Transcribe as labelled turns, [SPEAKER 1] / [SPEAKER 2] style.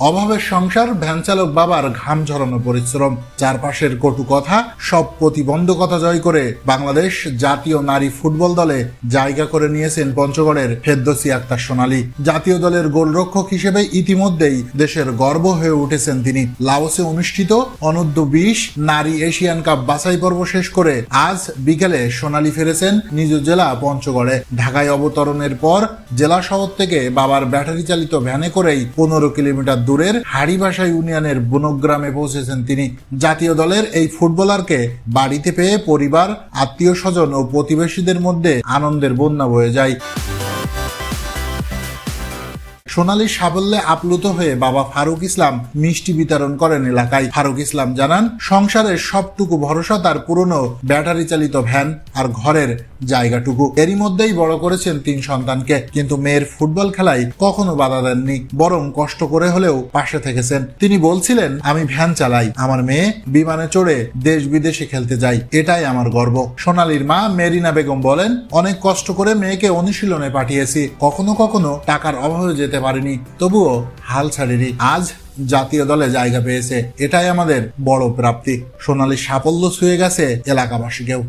[SPEAKER 1] অভাবের সংসার, ভ্যান চালক বাবার ঘাম ঝরানো পরিশ্রম। চারপাশের কটু কথা, সব প্রতিবন্ধকতা জয় করে বাংলাদেশ জাতীয় নারী ফুটবল দলে জায়গা করে নিয়েছেন পঞ্চগড়ের ফেদ্দসি আক্তার সোনালী। জাতীয় দলের গোলরক্ষক হিসেবে ইতিমধ্যেই দেশের গর্ব হয়ে উঠেছেন তিনি। লাওসে অনুষ্ঠিত অনূর্ধ্ব বিশ নারী এশিয়ান কাপ বাছাই পর্ব শেষ করে আজ বিকেলে সোনালী ফিরেছেন নিজ জেলা পঞ্চগড়ে। ঢাকায় অবতরণের পর জেলা শহর থেকে বাবার ব্যাটারি চালিত ভ্যানে করেই পনেরো কিলোমিটার দূরের হাড়িবাসা ইউনিয়নের বুনগ্রামে পৌঁছেছেন তিনি। জাতীয় দলের এই ফুটবলারকে বাড়িতে পেয়ে পরিবার, আত্মীয় স্বজন ও প্রতিবেশীদের মধ্যে আনন্দের বন্যা বয়ে যায়। সোনালীর সাফল্যে আপ্লুত হয়ে বাবা ফারুক ইসলাম মিষ্টি বিতরণ করেন এলাকায়। ফারুক ইসলাম জানান, সংসারের সবটুকু ভরসা তার পুরনো ব্যাটারি চালিত ভ্যান আর ঘরের জায়গাটুকু। এরই মধ্যেই বড় করেছেন তিন সন্তানকে, কিন্তু মেয়ের ফুটবল খেলায় কখনো বাধা দেননি, বরং কষ্ট করে হলেও পাশে থেকেছেন। তিনি বলছিলেন, আমি ভ্যান চালাই, আমার মেয়ে বিমানে চড়ে দেশ বিদেশে খেলতে যাই এটাই আমার গর্ব। সোনালীর মা মেরিনা বেগম বলেন, অনেক কষ্ট করে মেয়েকে অনুশীলনে পাঠিয়েছি, কখনো কখনো টাকার অভাবে যেতে পারিনি। তবুও হাল ছাড়েনি। আজ জাতীয় দলে জায়গা পেয়েছে। এটাই আমাদের বড় প্রাপ্তি। সোনালি সাফল্য ছুঁয়ে গেছে এলাকাবাসীকেও।